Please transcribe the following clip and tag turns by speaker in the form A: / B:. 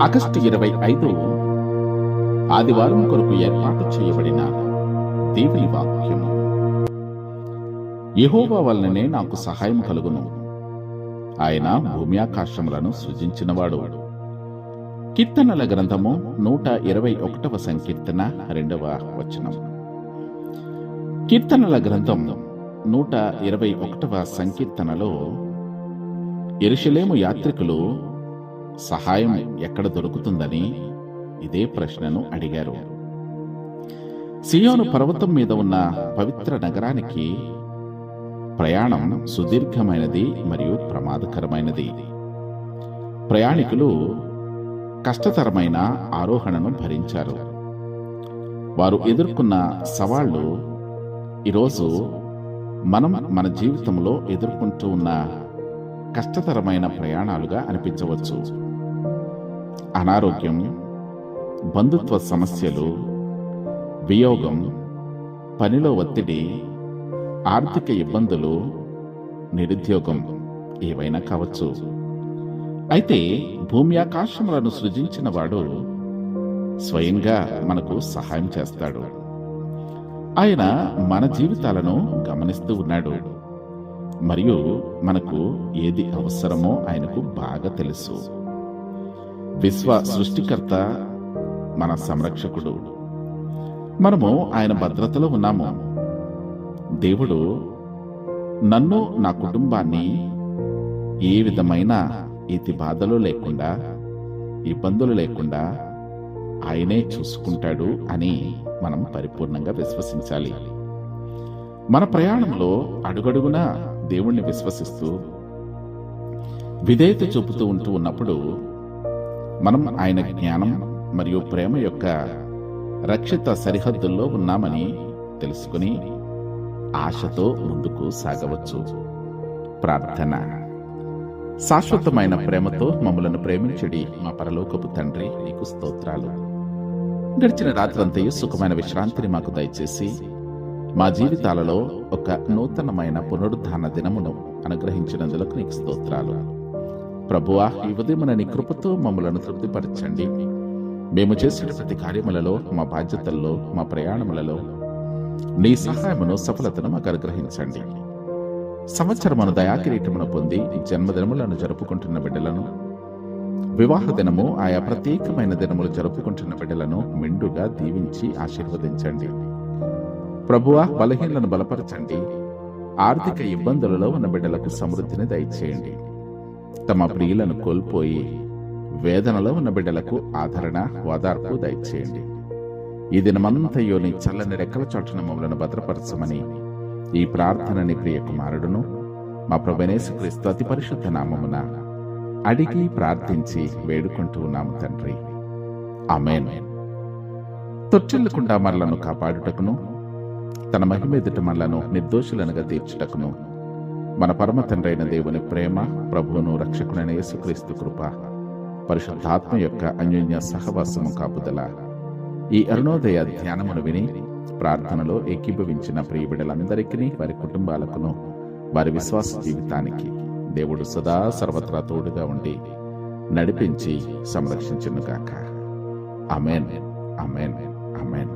A: August ఇరవై ఐదు ఆదివారం కొరకు ఏర్పాటు చేయబడిన దేవుని వాక్యము. యహోవా వలననే నాకు సహాయం కలుగును. ఆయన భూమి ఆకాశములను సృజించినవాడు. కీర్తనల గ్రంథము నూట ఇరవై ఒకటవ సంకీర్తన రెండవ వచనం. కీర్తనల గ్రంథం నూట ఇరవై ఒకటవ సంకీర్తనలో ఎరుషలేము యాత్రికులు సహాయం ఎక్కడ దొరుకుతుందని ఇదే ప్రశ్నను అడిగారు. సియోను పర్వతం మీద ఉన్న పవిత్ర నగరానికి ప్రయాణం సుదీర్ఘమైనది మరియు ప్రమాదకరమైనది. ప్రయాణికులు కష్టతరమైన ఆరోహణను భరించారు. వారు ఎదుర్కొన్న సవాళ్ళు ఈరోజు మనం మన జీవితంలో ఎదుర్కొంటూ ఉన్న కష్టతరమైన ప్రయాణాలుగా అనిపించవచ్చు. అనారోగ్యం బంధుత్వ సమస్యలు వియోగం పనిలో ఒత్తిడి ఆర్థిక ఇబ్బందులు నిరుద్యోగం ఏవైనా కావచ్చు. అయితే భూమి ఆకాశములను సృజించిన వాడు స్వయంగా మనకు సహాయం చేస్తాడు. ఆయన మన జీవితాలను గమనిస్తూ ఉన్నాడు. మరియు మనకు ఏది అవసరమో ఆయనకు బాగా తెలుసు. విశ్వ సృష్టికర్త మన సంరక్షకుడు. మనము ఆయన భద్రతలో ఉన్నాము. దేవుడు నన్ను నా కుటుంబాన్ని ఏ విధమైన ఇతి బాధలు లేకుండా ఇబ్బందులు లేకుండా ఆయనే చూసుకుంటాడు అని మనం పరిపూర్ణంగా విశ్వసించాలి. మన ప్రయాణంలో అడుగడుగునా దేవుణ్ణి విశ్వసిస్తూ విధేయత చూపుతూ ఉంటూ ఉన్నప్పుడు మనం ఆయన జ్ఞానం మరియు ప్రేమ యొక్క రక్షిత సరిహద్దుల్లో ఉన్నామని తెలుసుకుని ఆశతో ముందుకు సాగవచ్చు. ప్రార్థన. శాశ్వతమైన ప్రేమతో మమ్మలను ప్రేమించడి మా పరలోకపు తండ్రి నీకు స్తోత్రాలు. గడిచిన రాత్రంతయు సుఖమైన విశ్రాంతిని మాకు దయచేసి మా జీవితాలలో ఒక నూతనమైన పునరుద్ధాన దినమును అనుగ్రహించినందులకు నీకు స్తోత్రాలు. ప్రభువా ఈ ఉదయమున నీ కృపతో మమ్మలను తృప్తిపరచండి. మేము చేసిన ప్రతి కార్యములలో మా బాధ్యతల్లో మా ప్రయాణములలో నీ సహాయమును సఫలతను మాకు అనుగ్రహించండి. సంవత్సరమును దయాకిరీటమును పొంది జన్మదినములను జరుపుకుంటున్న బిడ్డలను వివాహ దినము ఆయా ప్రత్యేకమైన దినములు జరుపుకుంటున్న బిడ్డలను మెండుగా దీవించి ఆశీర్వదించండి. ప్రభువా బలహీనలను బలపరచండి. ఆర్థిక ఇబ్బందులలో ఉన్న బిడ్డలకు సమృద్ధిని దయచేయండి. తమ ప్రియులను కోల్పోయి వేదనలో ఉన్న బిడ్డలకు ఆదరణ ఓదార్పు దయచేయండి. ఈ దినమంతయో నీ చల్లని రెక్కల చోటున మమ్మలను భద్రపరచమని ఈ ప్రార్థనని ప్రియ కుమారుడును మా ప్రభనేసు క్రీస్తు అతి పరిశుద్ధ నామమున అడిగి ప్రార్థించి వేడుకుంటూ ఉన్నాము తండ్రి. ఆమెన్. తొట్టిల్లకుండా మనలను కాపాడుటకును తన మహిమెదుట మనలను నిర్దోషులనుగా తీర్చుటకును మన పరమ తండ్రైన దేవుని ప్రేమ ప్రభువును రక్షకుడైన యేసుక్రీస్తు కృప పరిశుద్ధాత్మ యొక్క అన్యోన్య సహవాసము కాపుదల. ఈ అరుణోదయ ధ్యానమును విని ప్రార్థనలో ఏకీభవించిన ప్రియబిడలందరికీ వారి కుటుంబాలకును వారి విశ్వాస జీవితానికి దేవుడు సదా సర్వత్రా తోడుగా ఉండి నడిపించి సంరక్షించునుగాక. Amen amen amen